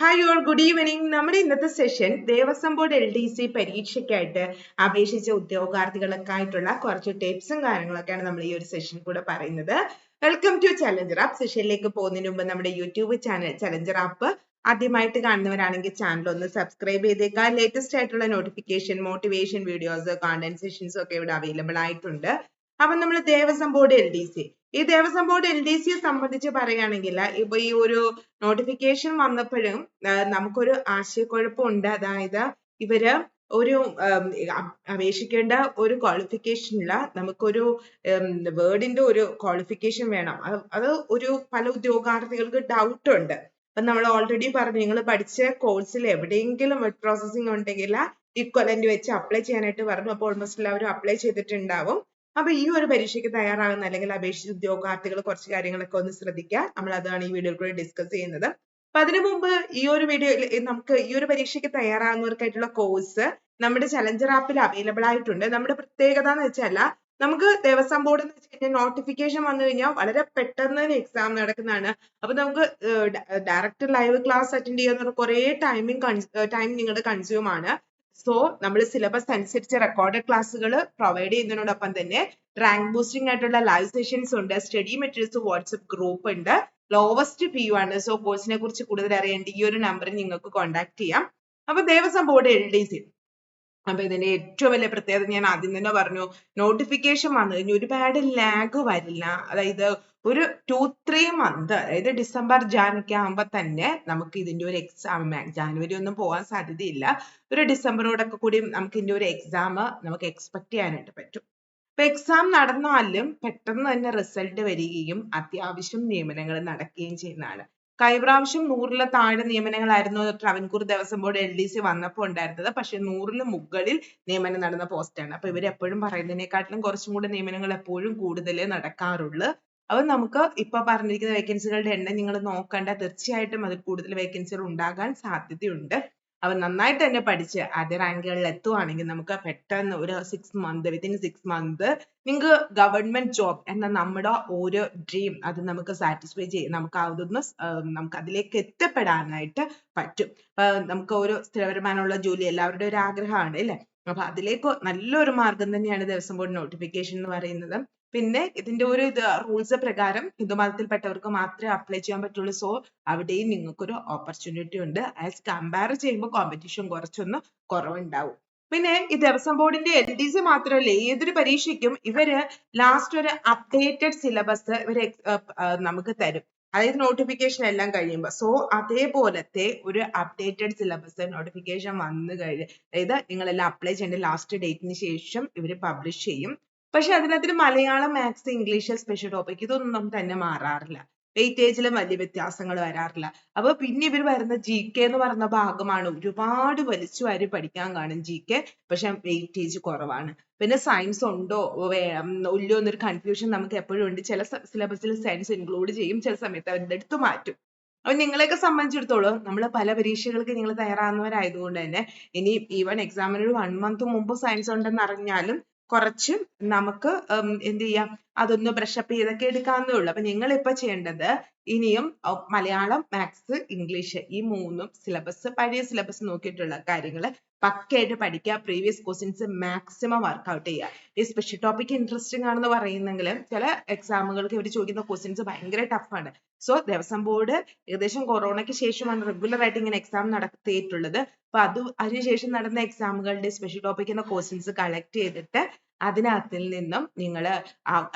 Hi all good evening നമ്മുടെ ഇന്നത്തെ session Devaswom board L D C പരീക്ഷയ്ക്കായിട്ട് അപേക്ഷിച്ച ഉദ്യോഗാർത്ഥികൾക്കായിട്ടുള്ള കുറച്ച് ടിപ്സും കാര്യങ്ങളൊക്കെയാണ് നമ്മൾ ഈ ഒരു സെഷൻ കൂടെ പറയുന്നത്. വെൽക്കം ടു ചലഞ്ചർ ആപ്പ് സെഷനിലേക്ക് പോകുന്നതിന് മുമ്പ് നമ്മുടെ യൂട്യൂബ് ചാനൽ ചലഞ്ചർ ആപ്പ് ആദ്യമായിട്ട് കാണുന്നവരാണെങ്കിൽ ചാനൽ ഒന്ന് സബ്സ്ക്രൈബ് ചെയ്തേക്കാം ലേറ്റസ്റ്റ് ആയിട്ടുള്ള notification motivation videos content sessions ഒക്കെ ഇവിടെ അവൈലബിൾ ആയിട്ടുണ്ട്. അപ്പൊ നമ്മൾ Devaswom board L D C ഈ ദേവസ്വം ബോർഡ് എൽ ഡി സിയെ സംബന്ധിച്ച് പറയുകയാണെങ്കിൽ ഇപ്പൊ ഈ ഒരു നോട്ടിഫിക്കേഷൻ വന്നപ്പോഴും നമുക്കൊരു ആശയക്കുഴപ്പമുണ്ട്. അതായത് ഇവർ ഒരു അപേക്ഷിക്കേണ്ട ഒരു ക്വാളിഫിക്കേഷനില്ല നമുക്കൊരു വേർഡിന്റെ ഒരു ക്വാളിഫിക്കേഷൻ വേണം. അത് ഒരു പല ഉദ്യോഗാർത്ഥികൾക്ക് ഡൗട്ട് ഉണ്ട്. അപ്പൊ നമ്മൾ ഓൾറെഡി പറഞ്ഞു നിങ്ങൾ പഠിച്ച കോഴ്സിൽ എവിടെയെങ്കിലും വെഡ് പ്രോസസ്സിംഗ് ഉണ്ടെങ്കിൽ ഇക്വലന്റ് വെച്ച് അപ്ലൈ ചെയ്യാനായിട്ട് പറഞ്ഞു. അപ്പോൾ ഓൾമോസ്റ്റ് എല്ലാവരും അപ്ലൈ ചെയ്തിട്ടുണ്ടാവും. അപ്പൊ ഈ ഒരു പരീക്ഷയ്ക്ക് തയ്യാറാകുന്ന അല്ലെങ്കിൽ അപേക്ഷിച്ച ഉദ്യോഗാർത്ഥികൾ കുറച്ച് കാര്യങ്ങളൊക്കെ ഒന്ന് ശ്രദ്ധിക്കുക. നമ്മൾ അതാണ് ഈ വീഡിയോയിൽ കൂടി ഡിസ്കസ് ചെയ്യുന്നത്. അപ്പൊ അതിനു മുമ്പ് ഈ ഒരു വീഡിയോയിൽ നമുക്ക് ഈ ഒരു പരീക്ഷയ്ക്ക് തയ്യാറാകുന്നവർക്കായിട്ടുള്ള കോഴ്സ് നമ്മുടെ ചലഞ്ചർ ആപ്പിൽ അവൈലബിൾ ആയിട്ടുണ്ട്. നമ്മുടെ പ്രത്യേകത എന്ന് വെച്ചാൽ നമുക്ക് ദേവസ്വം ബോർഡ് എന്ന് വെച്ച് കഴിഞ്ഞാൽ നോട്ടിഫിക്കേഷൻ വന്നു കഴിഞ്ഞാൽ വളരെ പെട്ടെന്ന് തന്നെ എക്സാം നടക്കുന്നതാണ്. അപ്പൊ നമുക്ക് ഡയറക്റ്റ് ലൈവ് ക്ലാസ് അറ്റൻഡ് ചെയ്യാൻ കുറെ ടൈമിങ് ടൈം നിങ്ങളുടെ കൺസ്യൂം ആണ്. സോ നമ്മൾ സിലബസ് അനുസരിച്ച് റെക്കോർഡഡ് ക്ലാസ്സുകൾ പ്രൊവൈഡ് ചെയ്യുന്നതിനോടൊപ്പം തന്നെ റാങ്ക് ബൂസ്റ്റിംഗ് ആയിട്ടുള്ള ലൈവ് സെഷൻസ് ഉണ്ട് സ്റ്റഡി മെറ്റീരിയൽസ് വാട്സ്ആപ്പ് ഗ്രൂപ്പ് ഉണ്ട്. ലോവസ്റ്റ് പി യു ആണ് സോ കോഴ്സിനെ കുറിച്ച് കൂടുതൽ അറിയേണ്ടി ഈ ഒരു നമ്പറിൽ നിങ്ങൾക്ക് കോൺടാക്ട് ചെയ്യാം. അപ്പൊ Devaswom board L D C അപ്പൊ ഇതിന്റെ ഏറ്റവും വലിയ പ്രത്യേകത ഞാൻ ആദ്യം തന്നെ പറഞ്ഞു. നോട്ടിഫിക്കേഷൻ വന്നു. കഴിഞ്ഞാൽ ഒരുപാട് ലാഗ് വരില്ല. അതായത് ഒരു ടു ത്രീ മന്ത് അതായത് ഡിസംബർ ജാനൊക്കെ ആകുമ്പോൾ തന്നെ നമുക്ക് ഇതിന്റെ ഒരു എക്സാം ജാനുവരി ഒന്നും പോകാൻ സാധ്യതയില്ല. ഒരു ഡിസംബറോടൊക്കെ കൂടി നമുക്ക് ഇതിന്റെ ഒരു എക്സാം നമുക്ക് എക്സ്പെക്ട് ചെയ്യാനായിട്ട് പറ്റും. ഇപ്പൊ എക്സാം നടന്നാലും പെട്ടെന്ന് തന്നെ റിസൾട്ട് വരികയും അത്യാവശ്യം നിയമനങ്ങൾ നടക്കുകയും ചെയ്യുന്നതാണ്. കഴിഞ്ഞ പ്രാവശ്യം നൂറിലെ താഴെ നിയമനങ്ങളായിരുന്നു ട്രാവൻകൂർ ദേവസ്വം ഡി സി വന്നപ്പോൾ ഉണ്ടായിരുന്നത്. പക്ഷെ നൂറിന് മുകളിൽ നിയമനം നടന്ന പോസ്റ്റാണ് അപ്പൊ ഇവർ എപ്പോഴും പറയുന്നതിനെക്കാട്ടിലും കുറച്ചും കൂടെ നിയമനങ്ങൾ എപ്പോഴും കൂടുതലേ നടക്കാറുള്ളൂ. അപ്പൊ നമുക്ക് ഇപ്പൊ പറഞ്ഞിരിക്കുന്ന വേക്കൻസികളുടെ എണ്ണം നിങ്ങൾ നോക്കണ്ട. തീർച്ചയായിട്ടും അതിൽ കൂടുതൽ വേക്കൻസികൾ ഉണ്ടാകാൻ സാധ്യതയുണ്ട്. അവ നന്നായിട്ട് തന്നെ പഠിച്ച് ആദ്യ റാങ്കുകളിൽ എത്തുവാണെങ്കിൽ നമുക്ക് പെട്ടെന്ന് ഒരു six month within six month നിങ്ങൾക്ക് ഗവൺമെന്റ് ജോബ് എന്ന നമ്മുടെ ഓരോ ഡ്രീം അത് നമുക്ക് സാറ്റിസ്ഫൈ ചെയ്യും നമുക്ക് അതൊന്ന് നമുക്ക് അതിലേക്ക് എത്തപ്പെടാനായിട്ട് പറ്റും. നമുക്ക് ഒരു സ്ഥിരവരുമാനമുള്ള ജോലി എല്ലാവരുടെയും ഒരു ആഗ്രഹമാണ് അല്ലേ? അപ്പൊ അതിലേക്ക് നല്ലൊരു മാർഗം തന്നെയാണ് ദിവസം ബോർഡ് നോട്ടിഫിക്കേഷൻ എന്ന് പറയുന്നത്. പിന്നെ ഇതിന്റെ ഒരു ഇത് റൂൾസ് പ്രകാരം ഹിന്ദുമതത്തിൽപ്പെട്ടവർക്ക് മാത്രമേ അപ്ലൈ ചെയ്യാൻ പറ്റുള്ളൂ. സോ അവിടെയും നിങ്ങൾക്കൊരു ഓപ്പർച്യൂണിറ്റി ഉണ്ട്. ആസ് കമ്പയർ ചെയ്യുമ്പോൾ കോമ്പറ്റീഷൻ കുറച്ചൊന്ന് കുറവുണ്ടാവും. പിന്നെ ഈ ദേവസ്വം ബോർഡിന്റെ എൽ ഡി സി മാത്രമല്ല ഏതൊരു പരീക്ഷയ്ക്കും ഇവർ ലാസ്റ്റ് ഒരു അപ്ഡേറ്റഡ് സിലബസ് ഇവർ നമുക്ക് തരും. അതായത് നോട്ടിഫിക്കേഷൻ എല്ലാം കഴിയുമ്പോൾ. സോ അതേപോലത്തെ ഒരു അപ്ഡേറ്റഡ് സിലബസ് നോട്ടിഫിക്കേഷൻ വന്നു കഴിഞ്ഞ് അതായത് നിങ്ങളെല്ലാം അപ്ലൈ ചെയ്യേണ്ട ലാസ്റ്റ് ഡേറ്റിന് ശേഷം ഇവർ പബ്ലിഷ് ചെയ്യും. പക്ഷെ അതിനകത്ത് Malayalam maths English special topic ഇതൊന്നും നമുക്ക് തന്നെ മാറാറില്ല. വെയിറ്റേജിലും വലിയ വ്യത്യാസങ്ങൾ വരാറില്ല. അപ്പൊ പിന്നെ ഇവർ വരുന്ന ജി കെ എന്ന് പറയുന്ന ഭാഗമാണ് ഒരുപാട് വലിച്ചു വാരി പഠിക്കാൻ കാണും ജി കെ പക്ഷെ വെയിറ്റേജ് കുറവാണ്. പിന്നെ സയൻസ് ഉണ്ടോ? ഇല്ലയോ എന്നൊരു കൺഫ്യൂഷൻ നമുക്ക് എപ്പോഴും ഉണ്ട്. ചില സിലബസിൽ സയൻസ് ഇൻക്ലൂഡ് ചെയ്യും. ചില സമയത്ത് അവരുടെ അടുത്ത് മാറ്റും. അപ്പൊ നിങ്ങളെയൊക്കെ സംബന്ധിച്ചിടത്തോളം നമ്മൾ പല പരീക്ഷകൾക്ക് നിങ്ങൾ തയ്യാറാകുന്നവരായതുകൊണ്ട് തന്നെ ഇനി ഈവൻ എക്സാമിന് ഒരു വൺ മന്ത് മുമ്പ് സയൻസ് ഉണ്ടെന്ന് അറിഞ്ഞാലും കുറച്ച് നമുക്ക് എന്ത് ചെയ്യാം? അതൊന്ന് ബ്രഷപ്പ് ചെയ്തൊക്കെ എടുക്കാവുന്നേ ഉള്ളൂ. അപ്പൊ നിങ്ങൾ ഇപ്പൊ ചെയ്യേണ്ടത് ഇനിയും മലയാളം മാത്സ് ഇംഗ്ലീഷ് ഈ മൂന്നും സിലബസ് പഴയ സിലബസ് നോക്കിയിട്ടുള്ള കാര്യങ്ങൾ പക്കയായിട്ട് പഠിക്കുക. പ്രീവിയസ് ക്വസ്റ്റ്യൻസ് മാക്സിമം വർക്ക്ഔട്ട് ചെയ്യുക. ഈ സ്പെഷ്യൽ ടോപ്പിക് ഇൻട്രസ്റ്റിംഗ് ആണെന്ന് പറയുന്നെങ്കിൽ ചില എക്സാമുകൾക്ക് ഇവർ ചോദിക്കുന്ന ക്വസ്റ്റ്യൻസ് ഭയങ്കര ടഫാണ് സോ ദേവസ്വം ബോർഡ് ഏകദേശം കൊറോണയ്ക്ക് ശേഷമാണ് റെഗുലർ ആയിട്ട് ഇങ്ങനെ എക്സാം നടത്തിയിട്ടുള്ളത്. അപ്പൊ അത് അതിനുശേഷം നടന്ന എക്സാമുകളുടെ സ്പെഷ്യൽ ടോപ്പിക് എന്ന ക്വസ്റ്റ്യൻസ് കളക്ട് ചെയ്തിട്ട് അതിനകത്തിൽ നിന്നും നിങ്ങൾ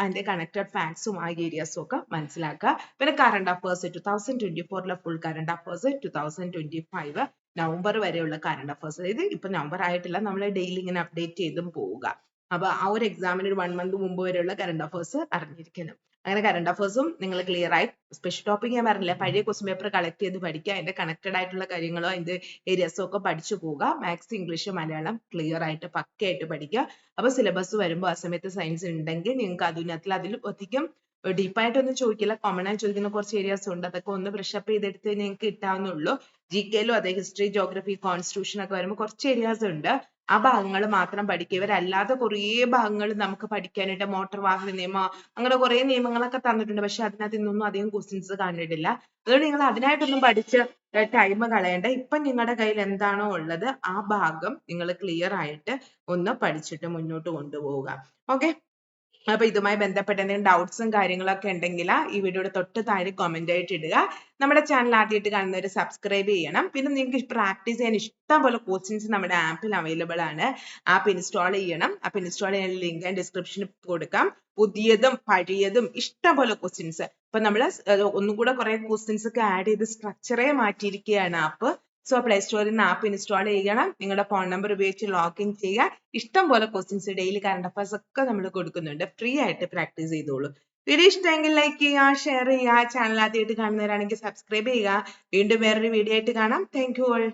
അതിന്റെ കണക്റ്റഡ് ഫാക്ട്സും ആ ഏരിയാസും ഒക്കെ മനസ്സിലാക്കുക. പിന്നെ current affairs two thousand twenty ഫോറിലെ full current affairs two thousand twenty five November വരെയുള്ള കറണ്ട് അഫേഴ്സ് അതായത് ഇപ്പൊ നവംബർ ആയിട്ടില്ല നമ്മൾ ഡെയിലി ഇങ്ങനെ അപ്ഡേറ്റ് ചെയ്തും പോവുക. അപ്പൊ ആ ഒരു എക്സാമിന് ഒരു വൺ മന്ത് മുമ്പ് വരെയുള്ള കറണ്ട് അഫേഴ്സ് അറിഞ്ഞിരിക്കണം. അങ്ങനെ കറണ്ട് അഫേഴ്സും നിങ്ങൾ ക്ലിയർ ആയി. സ്പെഷ്യൽ ടോപ്പിക് ഞാൻ പറഞ്ഞില്ല പഴയ ക്വസ്റ്റ്യൻ പേപ്പർ കളക്ട് ചെയ്ത് പഠിക്കുക അതിന്റെ കണക്റ്റഡ് ആയിട്ടുള്ള കാര്യങ്ങളോ അതിന്റെ ഏരിയസോ ഒക്കെ പഠിച്ചു പോവുക. മാത്സ് ഇംഗ്ലീഷ് മലയാളം ക്ലിയർ ആയിട്ട് പക്കയായിട്ട് പഠിക്കുക അപ്പൊ സിലബസ് വരുമ്പോൾ ആ സമയത്ത് സയൻസ് ഉണ്ടെങ്കിൽ നിങ്ങൾക്ക് അതിനകത്തിൽ അതിൽ അധികം ഡീപ്പായിട്ടൊന്നും ചോദിക്കില്ല. കോമൺ ആയി ചോദിക്കുന്ന കുറച്ച് ഏരിയാസ് ഉണ്ട്. അതൊക്കെ ഒന്ന് ബ്രഷപ്പ് ചെയ്തെടുത്ത് നിങ്ങൾക്ക് കിട്ടാവുന്നുള്ളൂ ജി കെയിലും അതെ ഹിസ്റ്ററി ജോഗ്രഫി കോൺസ്റ്റിറ്റ്യൂഷൻ ഒക്കെ വരുമ്പോൾ കുറച്ച് ഏരിയാസ് ഉണ്ട്. ആ ഭാഗങ്ങൾ മാത്രം പഠിക്കുക ഇവരല്ലാതെ കുറേ ഭാഗങ്ങൾ നമുക്ക് പഠിക്കാനായിട്ട് മോട്ടോർ വാഹന നിയമം അങ്ങനെ കുറേ നിയമങ്ങളൊക്കെ തന്നിട്ടുണ്ട്. പക്ഷെ അതിനകത്ത് ഇന്നൊന്നും അധികം ക്വസ്റ്റ്യൻസ് കണ്ടിട്ടില്ല അതുകൊണ്ട് നിങ്ങൾ അതിനായിട്ടൊന്നും പഠിച്ച് ടൈം കളയണ്ട. ഇപ്പം നിങ്ങളുടെ കയ്യിൽ എന്താണോ ഉള്ളത് ആ ഭാഗം നിങ്ങൾ ക്ലിയർ ആയിട്ട് ഒന്ന് പഠിച്ചിട്ട് മുന്നോട്ട് കൊണ്ടുപോവുക. ഓക്കെ അപ്പൊ ഇതുമായി ബന്ധപ്പെട്ട എന്തെങ്കിലും ഡൗട്ട്സും കാര്യങ്ങളൊക്കെ ഉണ്ടെങ്കിൽ ഈ വീഡിയോയുടെ തൊട്ട് താഴെ കമന്റ് ആയിട്ട് ഇടുക. നമ്മുടെ ചാനൽ ആദ്യമായിട്ട് കാണുന്നവർ സബ്സ്ക്രൈബ് ചെയ്യണം. പിന്നെ നിങ്ങൾക്ക് പ്രാക്ടീസ് ചെയ്യാൻ ഇഷ്ടം പോലെ കോച്ചിങ്സ് നമ്മുടെ ആപ്പിൽ അവൈലബിൾ ആണ്. ആപ്പ് ഇൻസ്റ്റാൾ ചെയ്യണം. ആപ്പ് ഇൻസ്റ്റാൾ ചെയ്യാൻ ലിങ്ക് ഡിസ്ക്രിപ്ഷനിൽ കൊടുക്കാം. പുതിയതും പഴയതും ഇഷ്ടം പോലെ ക്വസ്റ്റ്യൻസ് ഇപ്പൊ നമ്മൾ ഒന്നും കൂടെ കുറെ ക്വസ്റ്റ്യൻസ് ഒക്കെ ആഡ് ചെയ്ത് സ്ട്രക്ചറെ മാറ്റിയിരിക്കുകയാണ് ആപ്പ് സോ പ്ലേ സ്റ്റോറിൽ നിന്ന് ആപ്പ് ഇൻസ്റ്റാൾ ചെയ്യണം. നിങ്ങളുടെ ഫോൺ നമ്പർ ഉപയോഗിച്ച് ലോഗിൻ ചെയ്യുക. ഇഷ്ടം പോലെ ക്വസ്റ്റ്യൻസ് ഡെയിലി കറണ്ട് അഫയേഴ്സ് ഒക്കെ നമ്മൾ കൊടുക്കുന്നുണ്ട്. ഫ്രീ ആയിട്ട് പ്രാക്ടീസ് ചെയ്തോളൂ. വീഡിയോ ഇഷ്ടമെങ്കിൽ ലൈക്ക് ചെയ്യുക ഷെയർ ചെയ്യുക. ചാനൽ ആദ്യമായിട്ട് കാണുന്നവരാണെങ്കിൽ സബ്സ്ക്രൈബ് ചെയ്യുക. വീണ്ടും വേറൊരു വീഡിയോ ആയിട്ട് കാണാം. Thank you all